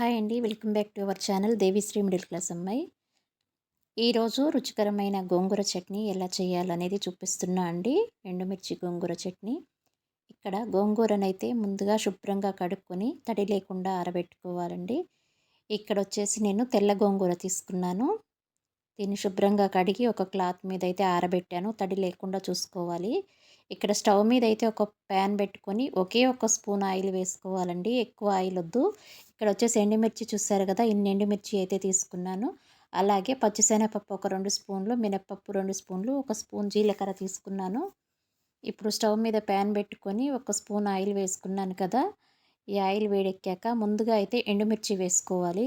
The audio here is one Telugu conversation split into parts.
హాయ్ అండి. Welcome back to our channel Devisri middle class అమ్మాయి. ఈరోజు రుచికరమైన గోంగూర చట్నీ ఎలా చేయాలనేది చూపిస్తున్నా అండి. ఎండుమిర్చి గోంగూర చట్నీ. ఇక్కడ గోంగూరనైతే ముందుగా శుభ్రంగా కడుక్కొని తడి లేకుండా ఆరబెట్టుకోవాలండి. ఇక్కడ వచ్చేసి నేను తెల్ల గోంగూర తీసుకున్నాను. దీన్ని శుభ్రంగా కడిగి ఒక క్లాత్ మీద అయితే ఆరబెట్టాను. తడి లేకుండా చూసుకోవాలి. ఇక్కడ స్టవ్ మీద అయితే ఒక ప్యాన్ పెట్టుకొని ఒకే ఒక స్పూన్ ఆయిల్ వేసుకోవాలండి. ఎక్కువ ఆయిల్ వద్దు. ఇక్కడ వచ్చేసి ఎండుమిర్చి చూసారు కదా ఇన్ని ఎండుమిర్చి అయితే తీసుకున్నాను. అలాగే పచ్చిశనగపప్పు ఒక రెండు స్పూన్లు మినప్పప్పు రెండు స్పూన్లు ఒక స్పూన్ జీలకర్ర తీసుకున్నాను. ఇప్పుడు స్టవ్ మీద ప్యాన్ పెట్టుకొని ఒక స్పూన్ ఆయిల్ వేసుకున్నాను కదా ఈ ఆయిల్ వేడెక్కాక ముందుగా అయితే ఎండుమిర్చి వేసుకోవాలి.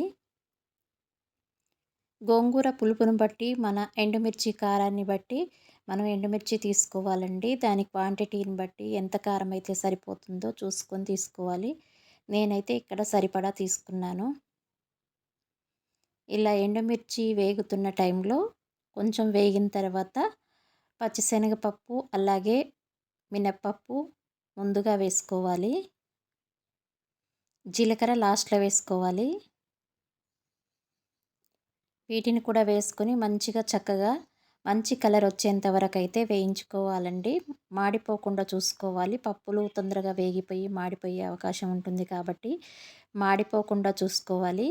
గోంగూర పులుపును బట్టి మన ఎండుమిర్చి కారాన్ని బట్టి మనం ఎండుమిర్చి తీసుకోవాలండి. దాని క్వాంటిటీని బట్టి ఎంత కారం అయితే సరిపోతుందో చూసుకొని తీసుకోవాలి. నేనైతే ఇక్కడ సరిపడా తీసుకున్నాను. ఇలా ఎండుమిర్చి వేగుతున్న టైంలో కొంచెం వేగిన తర్వాత పచ్చిశనగపప్పు అలాగే మినప్పప్పు ముందుగా వేసుకోవాలి. జీలకర్ర లాస్ట్లో వేసుకోవాలి. వీటిని కూడా వేసుకొని మంచిగా చక్కగా మంచి కలర్ వచ్చేంత వరకు అయితే వేయించుకోవాలండి. మాడిపోకుండా చూసుకోవాలి. పప్పులు తొందరగా వేగిపోయి మాడిపోయే అవకాశం ఉంటుంది కాబట్టి మాడిపోకుండా చూసుకోవాలి.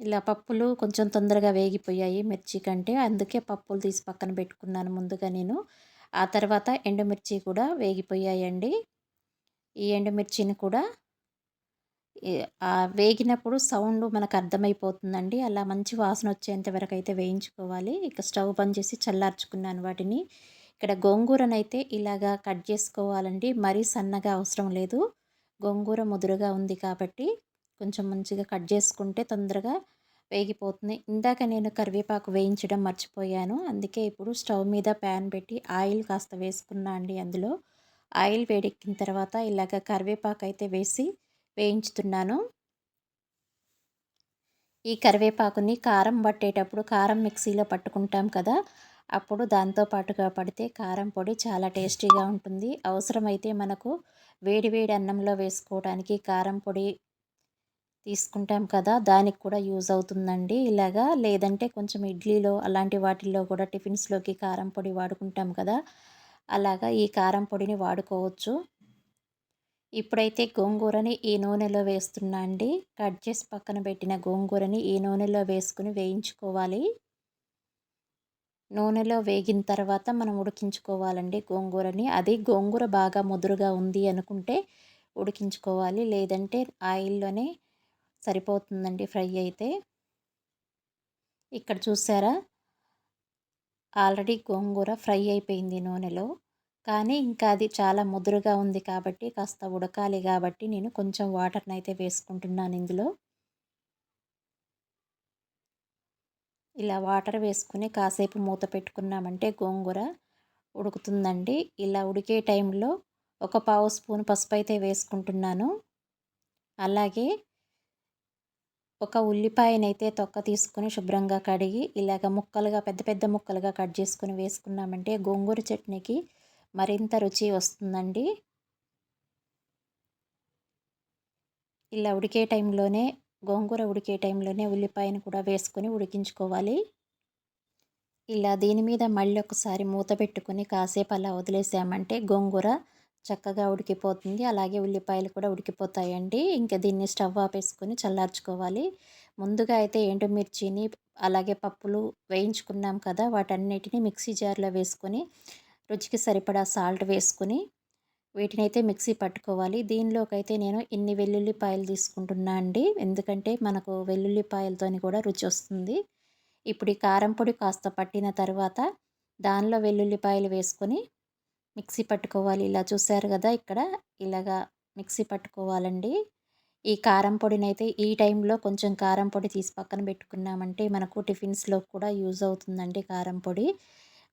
ఇలా పప్పులు కొంచెం తొందరగా వేగిపోయాయి మిర్చి కంటే. అందుకే పప్పులు తీసి పక్కన పెట్టుకున్నాను ముందుగా నేను. ఆ తర్వాత ఎండుమిర్చి కూడా వేగిపోయాయండి. ఈ ఎండుమిర్చిని కూడా వేగినప్పుడు సౌండ్ మనకు అర్థమైపోతుందండి అలా మంచి వాసన వచ్చేంత వరకు అయితే వేయించుకోవాలి. ఇక స్టవ్ బంద్ చేసి చల్లార్చుకున్నాను వాటిని. ఇక్కడ గోంగూరనైతే ఇలాగా కట్ చేసుకోవాలండి. మరీ సన్నగా అవసరం లేదు. గోంగూర ముదురుగా ఉంది కాబట్టి కొంచెం మంచిగా కట్ చేసుకుంటే తొందరగా వేగిపోతుంది. ఇందాక నేను కరివేపాకు వేయించడం మర్చిపోయాను. అందుకే ఇప్పుడు స్టవ్ మీద ప్యాన్ పెట్టి ఆయిల్ కాస్త వేసుకున్నా అండి అందులో. ఆయిల్ వేడెక్కిన తర్వాత ఇలాగ కరివేపాకు అయితే వేసి వేయించుతున్నాను. ఈ కరివేపాకుని కారం పట్టేటప్పుడు కారం మిక్సీలో పట్టుకుంటాం కదా అప్పుడు దాంతో పాటుగా పడితే కారం పొడి చాలా టేస్టీగా ఉంటుంది. అవసరమైతే మనకు వేడి వేడి అన్నంలో వేసుకోవడానికి కారం పొడి తీసుకుంటాం కదా దానికి కూడా యూజ్ అవుతుందండి. ఇలాగా లేదంటే కొంచెం ఇడ్లీలో అలాంటి వాటిల్లో కూడా టిఫిన్స్లోకి కారం పొడి వాడుకుంటాం కదా అలాగా ఈ కారం పొడిని వాడుకోవచ్చు. ఇప్పుడైతే గోంగూరని ఈ నూనెలో వేస్తున్నా అండి. కట్ చేసి పక్కన పెట్టిన గోంగూరని ఈ నూనెలో వేసుకుని వేయించుకోవాలి. నూనెలో వేగిన తర్వాత మనం ఉడికించుకోవాలండి గోంగూరని. అది గోంగూర బాగా ముదురుగా ఉంది అనుకుంటే ఉడికించుకోవాలి. లేదంటే ఆయిల్లోనే సరిపోతుందండి ఫ్రై అయితే. ఇక్కడ చూసారా? ఆల్రెడీ గోంగూర ఫ్రై అయిపోయింది నూనెలో. కానీ ఇంకా అది చాలా ముదురుగా ఉంది కాబట్టి కాస్త ఉడకాలి కాబట్టి నేను కొంచెం వాటర్ని అయితే వేసుకుంటున్నాను ఇందులో. ఇలా వాటర్ వేసుకుని కాసేపు మూత పెట్టుకున్నామంటే గోంగూర ఉడుకుతుందండి. ఇలా ఉడికే టైంలో ఒక పావు స్పూన్ పసుపు అయితే వేసుకుంటున్నాను. అలాగే ఒక ఉల్లిపాయనైతే తొక్క తీసుకుని శుభ్రంగా కడిగి ఇలాగ ముక్కలుగా పెద్ద పెద్ద ముక్కలుగా కట్ చేసుకుని వేసుకున్నామంటే గోంగూర చట్నీకి మరింత రుచి వస్తుందండి. ఇలా ఉడికే టైంలోనే గోంగూర ఉడికే టైంలోనే ఉల్లిపాయను కూడా వేసుకొని ఉడికించుకోవాలి. ఇలా దీని మీద మళ్ళీ ఒకసారి మూత పెట్టుకొని కాసేపు అలా వదిలేసామంటే గోంగూర చక్కగా ఉడికిపోతుంది. అలాగే ఉల్లిపాయలు కూడా ఉడికిపోతాయండి. ఇంకా దీన్ని స్టవ్ ఆపేసుకొని చల్లార్చుకోవాలి. ముందుగా అయితే ఎండుమిర్చిని అలాగే పప్పులు వేయించుకున్నాం కదా వాటన్నిటిని మిక్సీ జార్లో వేసుకొని రుచికి సరిపడా సాల్ట్ వేసుకుని వీటిని అయితే మిక్సీ పట్టుకోవాలి. దీనిలోకి అయితే నేను ఇన్ని వెల్లుల్లిపాయలు తీసుకుంటున్నా అండి. ఎందుకంటే మనకు వెల్లుల్లిపాయలతో కూడా రుచి వస్తుంది. ఇప్పుడు ఈ కారం పొడి కాస్త పట్టిన తర్వాత దానిలో వెల్లుల్లిపాయలు వేసుకొని మిక్సీ పట్టుకోవాలి. ఇలా చూసారు కదా ఇక్కడ ఇలాగా మిక్సీ పట్టుకోవాలండి. ఈ కారం పొడినైతే అయితే ఈ టైంలో కొంచెం కారం పొడి తీసి పక్కన పెట్టుకున్నామంటే మనకు టిఫిన్స్లో కూడా యూజ్ అవుతుందండి కారం పొడి.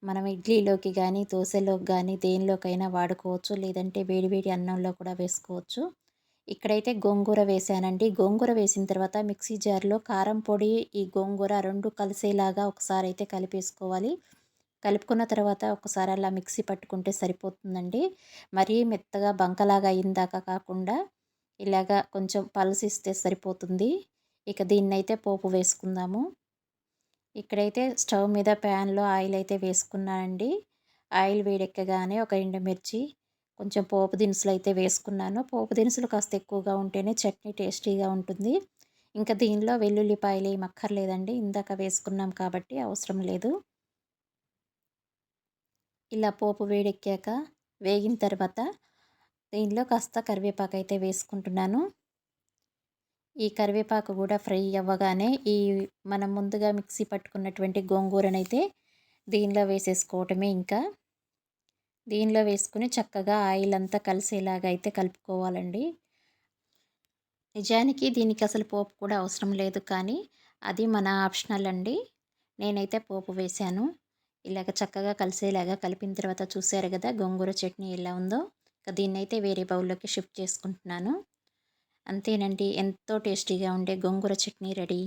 మనం ఇడ్లీలోకి కానీ దోశలోకి కానీ దేనిలోకైనా వాడుకోవచ్చు. లేదంటే వేడివేడి అన్నంలో కూడా వేసుకోవచ్చు. ఇక్కడైతే గోంగూర వేసానండి. గోంగూర వేసిన తర్వాత మిక్సీ జార్లో కారం పొడి ఈ గోంగూర రెండు కలిసేలాగా ఒకసారి అయితే కలిపేసుకోవాలి. కలుపుకున్న తర్వాత ఒకసారి అలా మిక్సీ పట్టుకుంటే సరిపోతుందండి. మరీ మెత్తగా బంకలాగా అయిందాక కాకుండా ఇలాగా కొంచెం పలసిస్తే సరిపోతుంది. ఇక దీన్నైతే పోపు వేసుకుందాము. ఇక్కడైతే స్టవ్ మీద ప్యాన్లో ఆయిల్ అయితే వేసుకున్నానండి ఆయిల్ వేడెక్కగానే ఒక ఎండుమిర్చి కొంచెం పోపు దినుసులు అయితే వేసుకున్నాను. పోపు దినుసులు కాస్త ఎక్కువగా ఉంటేనే చట్నీ టేస్టీగా ఉంటుంది. ఇంకా దీనిలో వెల్లుల్లిపాయలు ఏం అక్కర్లేదండి. ఇందాక వేసుకున్నాం కాబట్టి అవసరం లేదు. ఇలా పోపు వేడెక్కాక వేగిన తర్వాత దీనిలో కాస్త కరివేపాకు అయితే వేసుకుంటున్నాను. ఈ కరివేపాకు కూడా ఫ్రై అవ్వగానే ఈ మనం ముందుగా మిక్సీ పట్టుకున్నటువంటి గోంగూరనైతే దీనిలో వేసేసుకోవటమే ఇంకా. దీనిలో వేసుకుని చక్కగా ఆయిల్ అంతా కలిసేలాగా అయితే కలుపుకోవాలండి. నిజానికి దీనికి అసలు పోపు కూడా అవసరం లేదు కానీ అది మన ఆప్షనల్ అండి. నేనైతే పోపు వేశాను. ఇలాగ చక్కగా కలిసేలాగా కలిపిన తర్వాత చూసారు కదా గోంగూర చట్నీ ఎలా ఉందో. దీన్నైతే వేరే బౌల్లోకి షిఫ్ట్ చేసుకుంటున్నాను. అంతేనండి. ఎంతో టేస్టీగా ఉండే గోంగూర చట్నీ రెడీ.